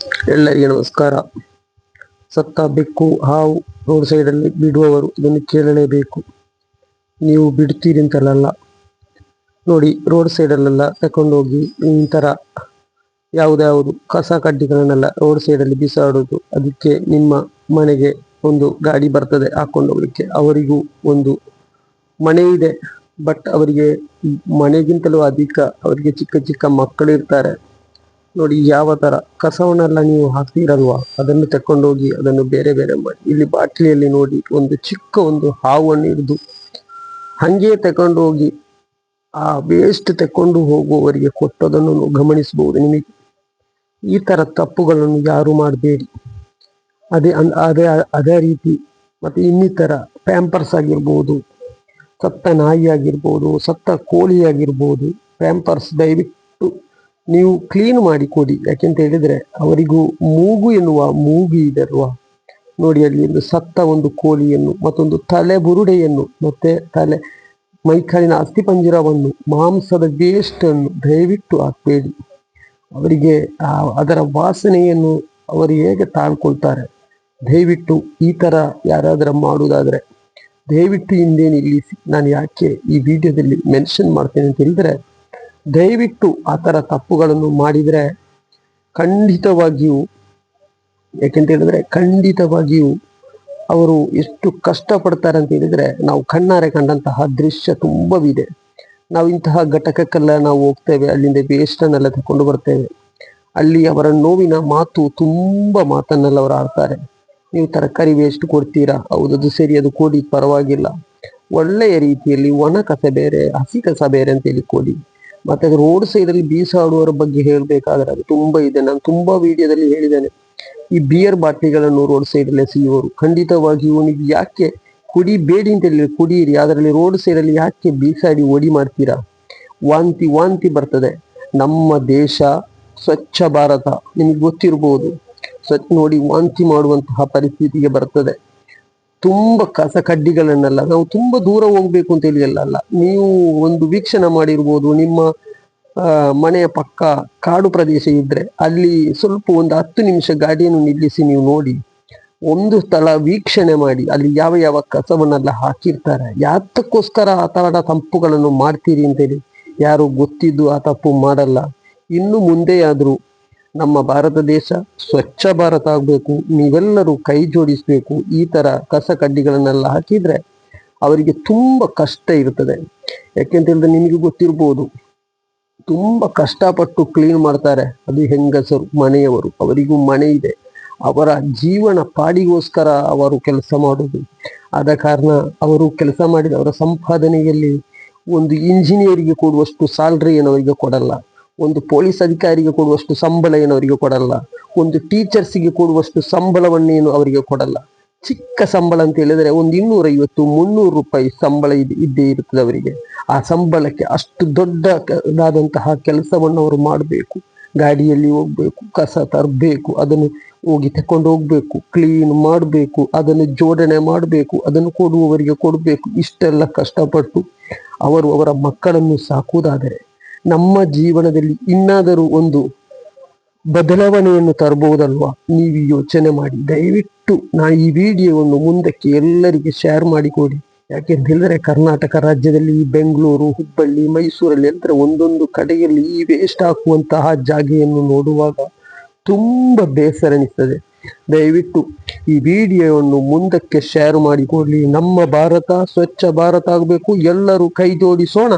ಎಲ್ಲರಿಗೆ ನಮಸ್ಕಾರ. ಸತ್ತ ಬೆಕ್ಕು ಹಾವು ರೋಡ್ ಸೈಡಲ್ಲಿ ಬಿಡುವವರು ಇದನ್ನು ಕೇಳಲೇಬೇಕು. ನೀವು ಬಿಡ್ತೀರಿ ಅಂತಲ್ಲ ನೋಡಿ, ರೋಡ್ ಸೈಡಲ್ಲೆಲ್ಲ ತಕೊಂಡೋಗಿ ಈ ಥರ ಯಾವುದ್ಯಾವುದು ಕಸ ಕಡ್ಡಿಗಳನ್ನೆಲ್ಲ ರೋಡ್ ಸೈಡಲ್ಲಿ ಬಿಸಾಡೋದು ಅದಕ್ಕೆ ನಿಮ್ಮ ಮನೆಗೆ ಒಂದು ಗಾಡಿ ಬರ್ತದೆ ಹಾಕೊಂಡು ಹೋಗ್ಲಿಕ್ಕೆ. ಅವರಿಗೂ ಒಂದು ಮನೆ ಇದೆ ಬಟ್ ಅವರಿಗೆ ಮನೆಗಿಂತಲೂ ಅಧಿಕ, ಅವರಿಗೆ ಚಿಕ್ಕ ಚಿಕ್ಕ ಮಕ್ಕಳು ಇರ್ತಾರೆ ನೋಡಿ, ಯಾವ ತರ ಕಸವನ್ನೆಲ್ಲ ನೀವು ಹಾಕ್ತೀರಲ್ವಾ? ಅದನ್ನು ತಕೊಂಡೋಗಿ ಅದನ್ನು ಬೇರೆ ಬೇರೆ ಮಾಡಿ. ಇಲ್ಲಿ ಬಾಟ್ಲಿಯಲ್ಲಿ ನೋಡಿ, ಒಂದು ಚಿಕ್ಕ ಒಂದು ಹಾವನ್ನು ಹಿಡಿದು ಹಂಗೆ ತಕೊಂಡೋಗಿ ಆ ವೇಸ್ಟ್ ತಕೊಂಡು ಹೋಗುವವರಿಗೆ ಕೊಟ್ಟದನ್ನು ಗಮನಿಸಬಹುದು. ನಿಮಗೆ ಈ ತರ ತಪ್ಪುಗಳನ್ನು ಯಾರು ಮಾಡಬೇಡಿ. ಅದೇ ಅದೇ ಅದೇ ರೀತಿ ಮತ್ತೆ ಇನ್ನಿತರ ಪ್ಯಾಂಪರ್ಸ್ ಆಗಿರ್ಬೋದು, ಸತ್ತ ನಾಯಿ ಆಗಿರ್ಬೋದು, ಸತ್ತ ಕೋಳಿ ಆಗಿರ್ಬೋದು ಪ್ಯಾಂಪರ್ಸ್ ದಯವಿಟ್ಟು ನೀವು ಕ್ಲೀನ್ ಮಾಡಿ ಕೊಡಿ. ಯಾಕೆಂತ ಹೇಳಿದ್ರೆ ಅವರಿಗೂ ಮೂಗು ಎನ್ನುವ ಮೂಗು ಇದೆ ನೋಡಿ ಅಲ್ಲಿ ಒಂದು ಸತ್ತ ಒಂದು ಕೋಳಿಯನ್ನು, ಮತ್ತೊಂದು ತಲೆ ಬುರುಡೆಯನ್ನು, ಮತ್ತೆ ತಲೆ ಮೈಕಾಲಿನ ಅಸ್ಥಿಪಂಜರವನ್ನು ಮಾಂಸದ ವೇಸ್ಟ್ ಅನ್ನು ದಯವಿಟ್ಟು ಹಾಕಬೇಡಿ. ಅವರಿಗೆ ಅದರ ವಾಸನೆಯನ್ನು ಅವರು ಹೇಗೆ ತಾಳ್ಕೊಳ್ತಾರೆ? ದಯವಿಟ್ಟು ಈ ತರ ಯಾರಾದರೂ ಮಾಡುವುದಾದ್ರೆ ದಯವಿಟ್ಟು ಹಿಂದೆ ನಿಲ್ಲಿಸಿ. ನಾನು ಯಾಕೆ ಈ ವಿಡಿಯೋದಲ್ಲಿ ಮೆನ್ಷನ್ ಮಾಡ್ತೇನೆ ಅಂತ ಹೇಳಿದ್ರೆ ದಯವಿಟ್ಟು ಆ ಥರ ತಪ್ಪುಗಳನ್ನು ಮಾಡಿದರೆ ಖಂಡಿತವಾಗಿಯೂ ಯಾಕೆಂತ ಹೇಳಿದ್ರೆ ಖಂಡಿತವಾಗಿಯೂ ಅವರು ಎಷ್ಟು ಕಷ್ಟಪಡ್ತಾರೆ ಅಂತ ಹೇಳಿದರೆ ನಾವು ಕಣ್ಣಾರೆ ಕಂಡಂತಹ ದೃಶ್ಯ ತುಂಬವಿದೆ. ನಾವು ಇಂತಹ ಘಟಕಕ್ಕೆಲ್ಲ ನಾವು ಹೋಗ್ತೇವೆ, ಅಲ್ಲಿಂದ ವೇಸ್ಟನ್ನೆಲ್ಲ ತಗೊಂಡು ಬರ್ತೇವೆ. ಅಲ್ಲಿ ಅವರ ನೋವಿನ ಮಾತು ತುಂಬ ಮಾತನ್ನೆಲ್ಲ ಅವರು ಆಡ್ತಾರೆ. ನೀವು ತರಕಾರಿ ವೇಸ್ಟ್ ಕೊಡ್ತೀರಾ? ಹೌದು, ಅದು ಸರಿ, ಅದು ಕೊಡಿ, ಪರವಾಗಿಲ್ಲ. ಒಳ್ಳೆಯ ರೀತಿಯಲ್ಲಿ ಒಣ ಕಸ ಬೇರೆ, ಹಸಿ ಕಸ ಬೇರೆ ಅಂತ ಹೇಳಿ ಕೊಡಿ. ಮತ್ತೆ ಅದು ರೋಡ್ ಸೈಡಲ್ಲಿ ಬೀಸಾಡುವವರ ಬಗ್ಗೆ ಹೇಳಬೇಕಾದ್ರೆ ಅದು ತುಂಬಾ ಇದೆ. ನಾನು ತುಂಬಾ ವಿಡಿಯೋದಲ್ಲಿ ಹೇಳಿದ್ದೇನೆ. ಈ ಬಿಯರ್ ಬಾಟ್ಲಿಗಳನ್ನು ರೋಡ್ ಸೈಡಲ್ಲಿ ಅಲ್ಲಿ ಎಸೆಯುವವರು ಖಂಡಿತವಾಗಿಯೂ ನೀವು ಯಾಕೆ ಕುಡಿಬೇಡಿ ಅಂತ ಹೇಳಿ ಕುಡಿಯಿರಿ ಅದರಲ್ಲಿ ರೋಡ್ ಸೈಡಲ್ಲಿ ಯಾಕೆ ಬೀಸಾಡಿ ಓಡಿ ಮಾಡ್ತೀರಾ? ವಾಂತಿ ವಾಂತಿ ಬರ್ತದೆ. ನಮ್ಮ ದೇಶ ಸ್ವಚ್ಛ ಭಾರತ. ನಿಮಗೆ ಗೊತ್ತಿರ್ಬೋದು. ಸ್ವಚ್ಛ ನೋಡಿ ವಾಂತಿ ಮಾಡುವಂತಹ ಪರಿಸ್ಥಿತಿಗೆ ಬರ್ತದೆ. ತುಂಬಾ ಕಸ ಕಡ್ಡಿಗಳನ್ನೆಲ್ಲ, ನಾವು ತುಂಬಾ ದೂರ ಹೋಗ್ಬೇಕು ಅಂತ ಹೇಳಿ ಅಲ್ಲ. ನೀವು ಒಂದು ವೀಕ್ಷಣೆ ಮಾಡಿರ್ಬೋದು, ನಿಮ್ಮ ಮನೆಯ ಪಕ್ಕ ಕಾಡು ಪ್ರದೇಶ ಇದ್ರೆ ಅಲ್ಲಿ ಸ್ವಲ್ಪ ಒಂದು ಹತ್ತು ನಿಮಿಷ ಗಾಡಿಯನ್ನು ನಿಲ್ಲಿಸಿ ನೀವು ನೋಡಿ, ಒಂದು ಸ್ಥಳ ವೀಕ್ಷಣೆ ಮಾಡಿ, ಅಲ್ಲಿ ಯಾವ ಯಾವ ಕಸವನ್ನೆಲ್ಲ ಹಾಕಿರ್ತಾರೆ, ಯಾತಕ್ಕೋಸ್ಕರ ಆ ತರದ ತಂಪುಗಳನ್ನು ಮಾಡ್ತೀರಿ ಅಂತೇಳಿ ಯಾರು ಗೊತ್ತಿದ್ದು ಆ ತಪ್ಪು ಮಾಡಲ್ಲ. ಇನ್ನು ಮುಂದೆಯಾದ್ರೂ ನಮ್ಮ ಭಾರತ ದೇಶ ಸ್ವಚ್ಛ ಭಾರತ ಆಗ್ಬೇಕು, ನೀವೆಲ್ಲರೂ ಕೈ ಜೋಡಿಸ್ಬೇಕು, ಈ ತರ ಕಸ ಕಡ್ಡಿಗಳನ್ನೆಲ್ಲ ಹಾಕಿದ್ರೆ ಅವರಿಗೆ ತುಂಬಾ ಕಷ್ಟ ಇರ್ತದೆ ಯಾಕೆಂತ ಹೇಳಿದ್ರೆ ನಿಮಗೆ ಗೊತ್ತಿರ್ಬೋದು, ತುಂಬಾ ಕಷ್ಟಪಟ್ಟು ಕ್ಲೀನ್ ಮಾಡ್ತಾರೆ ಅದು ಹೆಂಗಸರು, ಮನೆಯವರು, ಅವರಿಗೂ ಮನೆ ಇದೆ, ಅವರ ಜೀವನ ಪಾಡಿಗೋಸ್ಕರ ಅವರು ಕೆಲಸ ಮಾಡುದು ಆದ ಕಾರಣ ಅವರು ಕೆಲಸ ಮಾಡಿದ ಅವರ ಸಂಪಾದನೆಯಲ್ಲಿ ಒಂದು ಇಂಜಿನಿಯರಿಗೆ ಕೊಡುವಷ್ಟು ಸ್ಯಾಲ್ರಿ ಅವರಿಗೆ ಕೊಡಲ್ಲ. ಒಂದು ಪೊಲೀಸ್ ಅಧಿಕಾರಿಗೆ ಕೊಡುವಷ್ಟು ಸಂಬಳ ಏನು ಅವರಿಗೆ ಕೊಡಲ್ಲ. ಒಂದು ಟೀಚರ್ಸಿಗೆ ಕೊಡುವಷ್ಟು ಸಂಬಳವನ್ನೇನು ಅವರಿಗೆ ಕೊಡಲ್ಲ. ಚಿಕ್ಕ ಸಂಬಳ ಅಂತ ಹೇಳಿದ್ರೆ ಒಂದು ಇನ್ನೂರೈವತ್ತು, ಮುನ್ನೂರು ರೂಪಾಯಿ ಸಂಬಳ ಇದೆ, ಇದ್ದೇ ಇರುತ್ತದೆ ಅವರಿಗೆ. ಆ ಸಂಬಳಕ್ಕೆ ಅಷ್ಟು ದೊಡ್ಡದಾದಂತಹ ಕೆಲಸವನ್ನು ಅವರು ಮಾಡಬೇಕು. ಗಾಡಿಯಲ್ಲಿ ಹೋಗ್ಬೇಕು, ಕಸ ತರಬೇಕು, ಅದನ್ನು ಹೋಗಿ ತಕೊಂಡು ಹೋಗ್ಬೇಕು, ಕ್ಲೀನ್ ಮಾಡಬೇಕು, ಅದನ್ನು ಜೋಡಣೆ ಮಾಡಬೇಕು, ಅದನ್ನು ಕೊಡುವವರಿಗೆ ಕೊಡಬೇಕು. ಇಷ್ಟೆಲ್ಲ ಕಷ್ಟಪಟ್ಟು ಅವರು ಅವರ ಮಕ್ಕಳನ್ನು ಸಾಕುವುದಾದರೆ ನಮ್ಮ ಜೀವನದಲ್ಲಿ ಇನ್ನಾದರೂ ಒಂದು ಬದಲಾವಣೆಯನ್ನು ತರಬಹುದಲ್ವಾ? ನೀವು ಯೋಚನೆ ಮಾಡಿ. ದಯವಿಟ್ಟು ನಾ ಈ ವಿಡಿಯೋವನ್ನು ಮುಂದಕ್ಕೆ ಎಲ್ಲರಿಗೆ ಶೇರ್ ಮಾಡಿಕೊಡಿ. ಯಾಕೆಂತ ಹೇಳಿದ್ರೆ ಕರ್ನಾಟಕ ರಾಜ್ಯದಲ್ಲಿ ಬೆಂಗಳೂರು, ಹುಬ್ಬಳ್ಳಿ, ಮೈಸೂರಲ್ಲಿ ಅಂದ್ರೆ ಒಂದೊಂದು ಕಡೆಯಲ್ಲಿ ಈ ವೇಸ್ಟ್ ಹಾಕುವಂತಹ ಜಾಗೆಯನ್ನು ನೋಡುವಾಗ ತುಂಬಾ ಬೇಸರ ಅನಿಸ್ತದೆ. ದಯವಿಟ್ಟು ಈ ವಿಡಿಯೋವನ್ನು ಮುಂದಕ್ಕೆ ಶೇರ್ ಮಾಡಿಕೊಡ್ಲಿ. ನಮ್ಮ ಭಾರತ, ಸ್ವಚ್ಛ ಭಾರತ ಆಗಬೇಕು. ಎಲ್ಲರೂ ಕೈ ಜೋಡಿಸೋಣ.